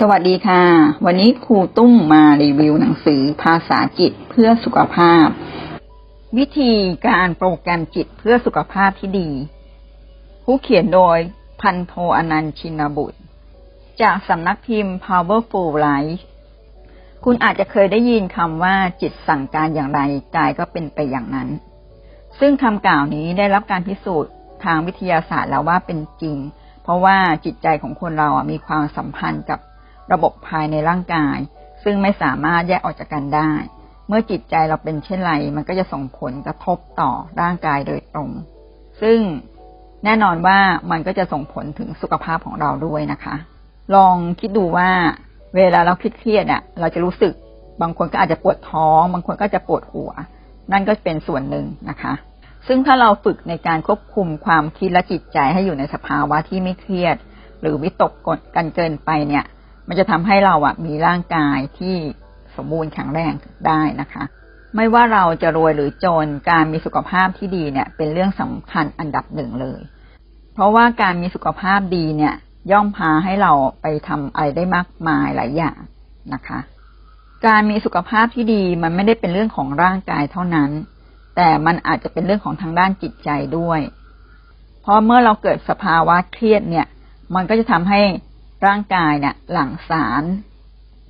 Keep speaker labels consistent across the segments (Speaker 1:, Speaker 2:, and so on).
Speaker 1: สวัสดีค่ะ วันนี้ครูตุ้มมารีวิวหนังสือภาษาจิตเพื่อสุขภาพ วิธีการโปรแกรมจิตเพื่อสุขภาพที่ดี ผู้เขียนโดยพันโทอนันต์ชินบุตร จากสำนักพิมพ์ Powerful Life คุณอาจจะเคยได้ยินคำว่าจิตสั่งการอย่างไรกายก็เป็นไปอย่างนั้น ซึ่งคำกล่าวนี้ได้รับการพิสูจน์ทางวิทยาศาสตร์แล้วว่าเป็นจริง เพราะว่าจิตใจของคนเราอะมีความสัมพันธ์กับ ระบบภายในร่างกาย ซึ่งไม่สามารถแยกออกจากกันได้ เมื่อจิตใจเราเป็นเช่นไร มันก็จะส่งผลกระทบต่อร่างกายโดยตรง ซึ่งแน่นอนว่ามันก็จะส่งผลถึงสุขภาพของเราด้วยนะคะ ลองคิดดูว่าเวลาเราคิดเครียดๆเนี่ยเราจะรู้สึกบางคนก็อาจจะปวดท้อง บางคนก็จะปวดหัว นั่นก็เป็นส่วนหนึ่งนะคะ ซึ่งถ้าเราฝึกในการควบคุมความคิดและจิตใจให้อยู่ในสภาวะที่ไม่เครียด หรือวิตกกดกันเกินไปเนี่ย มันจะทำให้เราอะมีร่างกายที่สมบูรณ์แข็งแรงได้นะคะ ไม่ว่าเราจะรวยหรือจนการมีสุขภาพที่ดีเนี่ยเป็นเรื่องสำคัญอันดับหนึ่งเลย เพราะว่าการมีสุขภาพดีเนี่ยย่อมพาให้เราไปทำอะไรได้มากมายหลายอย่างนะคะ การมีสุขภาพที่ดีมันไม่ได้เป็นเรื่องของร่างกายเท่านั้น แต่มันอาจจะเป็นเรื่องของทางด้านจิตใจด้วย เพราะเมื่อเราเกิดสภาวะเครียดเนี่ย มันก็จะทำให้ ร่างกายเนี่ยหลั่งสาร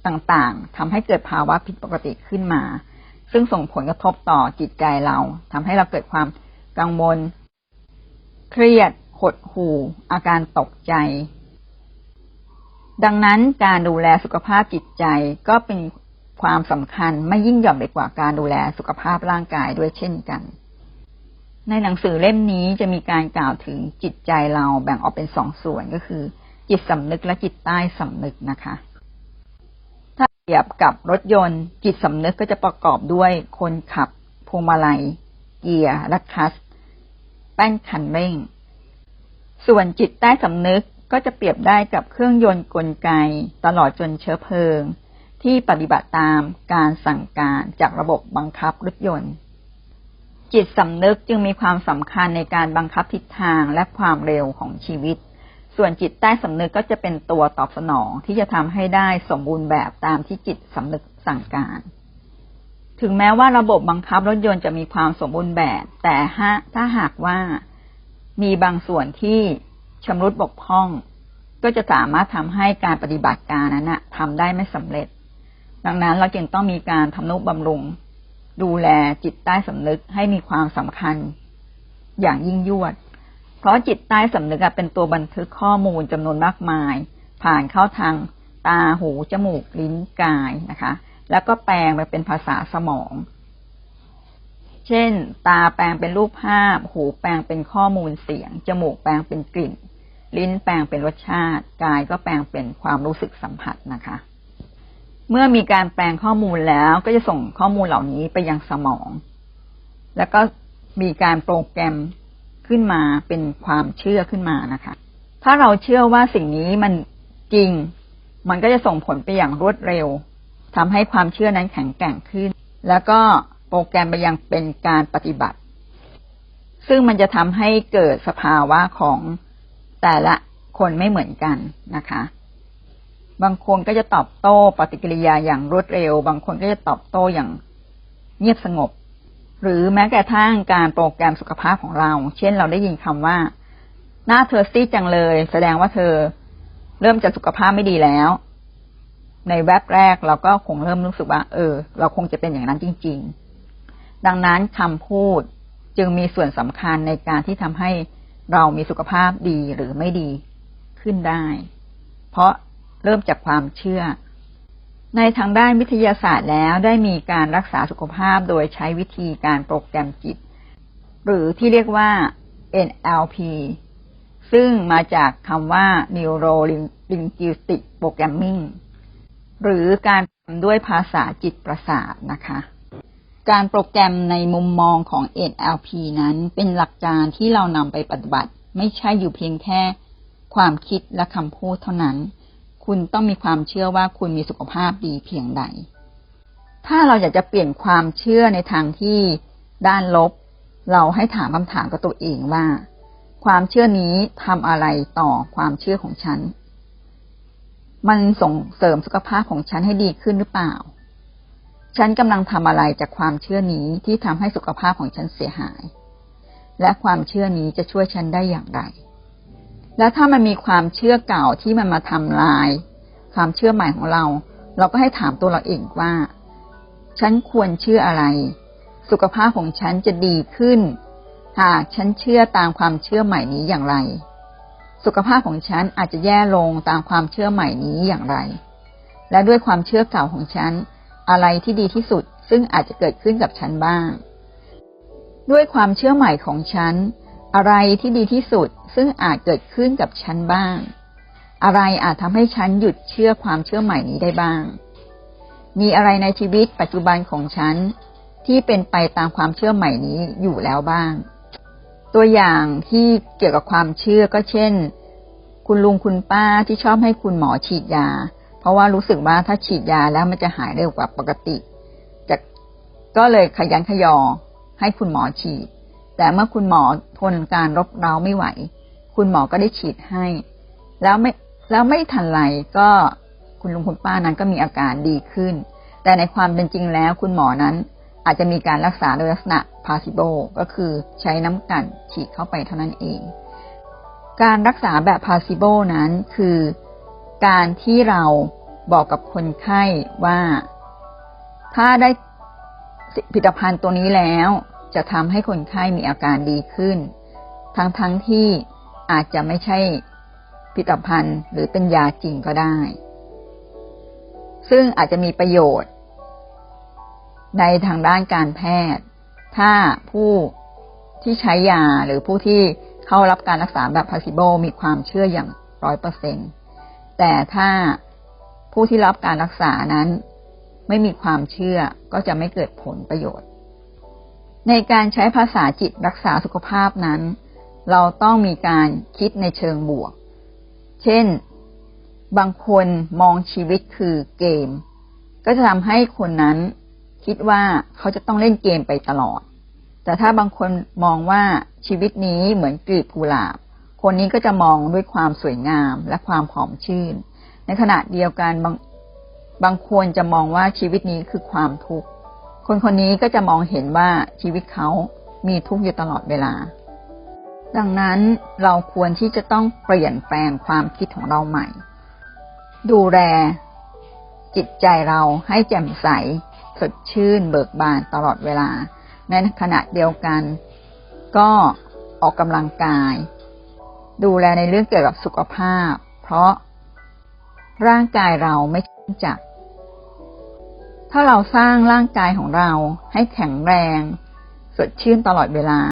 Speaker 1: ต่างๆทำให้เกิดภาวะผิดปกติขึ้นมา ซึ่งส่งผลกระทบต่อจิตใจเราทำให้เราเกิดความกังวล เครียด หดหู่ อาการตกใจ ดังนั้นการดูแลสุขภาพจิตใจก็เป็นความสำคัญไม่ยิ่งหย่อนไปกว่าการดูแลสุขภาพร่างกายด้วยเช่นกัน ในหนังสือเล่มนี้จะมีการกล่าวถึงจิตใจเราแบ่งออกเป็นสองส่วนก็คือ จิตสำนึกและจิตใต้สำนึกนะคะ ถ้าเปรียบกับรถยนต์ จิตสำนึกก็จะประกอบด้วยคนขับพวงมาลัย เกียร์และคัสแป้นคันเร่ง ส่วนจิตใต้สำนึกก็จะเปรียบได้กับเครื่องยนต์กลไก ตลอดจนเชื้อเพลิง ที่ปฏิบัติตามการสั่งการจากระบบบังคับรถยนต์ จิตสำนึกจึงมีความสำคัญในการบังคับทิศทางและความเร็วของชีวิต ส่วนจิตใต้สำนึกก็จะเป็นตัวตอบสนองที่จะทำให้ได้สมบูรณ์แบบตามที่จิตสำนึกสั่งการ ถึงแม้ว่าระบบบังคับรถยนต์จะมีความสมบูรณ์แบบ แต่ถ้าหากว่ามีบางส่วนที่ชำรุดบกพร่อง ก็จะสามารถทำให้การปฏิบัติการนั้นนะทำได้ไม่สำเร็จ ดังนั้นเราจึงต้องมีการทำนุบำรุง ดูแลจิตใต้สำนึกให้มีความสำคัญอย่างยิ่งยวด ราะจิตใต้สำนึกเป็นตัวบันทึกข้อมูลจำนวนมากมาย ผ่านเข้าทางตาหูจมูกลิ้นกายนะคะ แล้วก็แปลงไปเป็นภาษาสมอง เช่น ตาแปลงเป็นรูปภาพ หูแปลงเป็นข้อมูลเสียง จมูกแปลงเป็นกลิ่น ลิ้นแปลงเป็นรสชาติ กายก็แปลงเป็นความรู้สึกสัมผัสนะคะ เมื่อมีการแปลงข้อมูลแล้วก็จะส่งข้อมูลเหล่านี้ไปยังสมอง แล้วก็มีการโปรแกรม ขึ้นมาเป็นความเชื่อขึ้นมานะคะ ถ้าเราเชื่อว่าสิ่งนี้มันจริง มันก็จะส่งผลไปอย่างรวดเร็วทำให้ความเชื่อนั้นแข็งแกร่งขึ้น แล้วก็โปรแกรมไปยังเป็นการปฏิบัติ ซึ่งมันจะทำให้เกิดสภาวะของแต่ละคนไม่เหมือนกันนะคะ บางคนก็จะตอบโต้ปฏิกิริยาอย่างรวดเร็ว บางคนก็จะตอบโต้อย่างเงียบสงบ หรือแม้กระทั่งการโปรแกรมสุขภาพของเรา เช่นเราได้ยินคำว่า หน้าเธอซีดจังเลย แสดงว่าเธอเริ่มจะสุขภาพไม่ดีแล้ว ในแวบแรกเราก็คงเริ่มรู้สึกว่า เออ เราคงจะเป็นอย่างนั้นจริง ๆ ดังนั้นคำพูดจึงมีส่วนสำคัญในการที่ทำให้เรามีสุขภาพดีหรือไม่ดีขึ้นได้ เพราะเริ่มจากความเชื่อ ในทางด้านวิทยาศาสตร์แล้วได้มีการรักษาสุขภาพโดยใช้วิธีการโปรแกรมจิต หรือที่เรียกว่า NLP ซึ่งมาจากคำว่า Neuro Linguistic Programming หรือการทำด้วยภาษาจิตประสาทนะคะ การโปรแกรมในมุมมองของ NLP นั้นเป็นหลักการที่เรานำไปปฏิบัติ ไม่ใช่อยู่เพียงแค่ความคิดและคำพูดเท่านั้น คุณต้องมีความเชื่อว่าคุณมีสุขภาพดีเพียงใด ถ้าเราอยากจะเปลี่ยนความเชื่อในทางที่ด้านลบ เราให้ถามคำถามกับตัวเองว่า ความเชื่อนี้ทำอะไรต่อความเชื่อของฉัน มันส่งเสริมสุขภาพของฉันให้ดีขึ้นหรือเปล่า ฉันกำลังทำอะไรจากความเชื่อนี้ที่ทำให้สุขภาพของฉันเสียหาย และความเชื่อนี้จะช่วยฉันได้อย่างไร แล้วถ้ามันมีความเชื่อเก่าที่มันมาทำลาย ความเชื่อใหม่ของเรา เราก็ให้ถามตัวเราเองว่า ฉันควรเชื่ออะไร สุขภาพของฉันจะดีขึ้น หากฉันเชื่อตามความเชื่อใหม่นี้อย่างไร สุขภาพของฉันอาจจะแย่ลงตามความเชื่อใหม่นี้อย่างไร และด้วยความเชื่อเก่าของฉัน อะไรที่ดีที่สุดซึ่งอาจจะเกิดขึ้นกับฉันบ้าง ด้วยความเชื่อใหม่ของฉัน อะไรที่ดีที่สุดซึ่งอาจเกิดขึ้นกับฉันบ้าง อะไรอาจทำให้ฉันหยุดเชื่อความเชื่อใหม่นี้ได้บ้าง มีอะไรในชีวิตปัจจุบันของฉัน ที่เป็นไปตามความเชื่อใหม่นี้อยู่แล้วบ้าง ตัวอย่างที่เกี่ยวกับความเชื่อก็เช่น คุณลุงคุณป้าที่ชอบให้คุณหมอฉีดยา เพราะว่ารู้สึกว่าถ้าฉีดยาแล้วมันจะหายเร็วกว่าปกติจะก็เลยขยันขยอให้คุณหมอฉีด แต่เมื่อคุณหมอทนการรบเร้าไม่ไหว คุณหมอก็ได้ฉีดให้ แล้วไม่แล้วไม่ทันไรก็คุณลุงคุณป้านั้นก็มีอาการดีขึ้น แต่ในความเป็นจริงแล้วคุณหมอนั้นอาจจะมีการรักษาโดยลักษณะ placebo ก็คือใช้น้ำกันฉีดเข้าไปเท่านั้นเอง การรักษาแบบ placebo นั้นคือ การที่เราบอกกับคนไข้ว่า ถ้าได้ผลิตภัณฑ์ตัวนี้แล้ว จะทำให้คนไข้มีอาการดีขึ้น ทั้งๆทที่อาจจะไม่ใช่ผลิตภัณฑ์หรือเป็นยาจริงก็ได้ ซึ่งอาจจะมีประโยชน์ ในทางด้านการแพทย์ ถ้าผู้ที่ใช้ยาหรือผู้ที่เข้ารับการรักษาแบบพาซิโบมีความเชื่ออย่างร้อยเปอร์เซ็นแต่ถ้าผู้ที่รับการรักษานั้น ไม่มีความเชื่อก็จะไม่เกิดผลประโยชน์ ในการใช้ภาษาจิตรักษาสุขภาพนั้น เราต้องมีการคิดในเชิงบวก เช่น บางคนมองชีวิตคือเกม ก็จะทำให้คนนั้นคิดว่าเขาจะต้องเล่นเกมไปตลอด แต่ถ้าบางคนมองว่าชีวิตนี้เหมือนกลีบกุหลาบ คนนี้ก็จะมองด้วยความสวยงามและความหอมชื่น ในขณะเดียวกันบางบางคนจะมองว่าชีวิตนี้คือความทุกข์ คนคนนี้ก็จะมองเห็นว่าชีวิตเขามีทุกข์อยู่ตลอดเวลา ดังนั้นเราควรที่จะต้องเปลี่ยนแปลงความคิดของเราใหม่ ดูแลจิตใจเราให้แจ่มใส สดชื่น เบิกบานตลอดเวลา ในขณะเดียวกัน ก็ออกกำลังกาย ดูแลในเรื่องเกี่ยวกับสุขภาพ เพราะร่างกายเราไม่ใช่จักร ถ้าเราสร้างร่างกายของเราให้แข็งแรง สดชื่นตลอดเวลา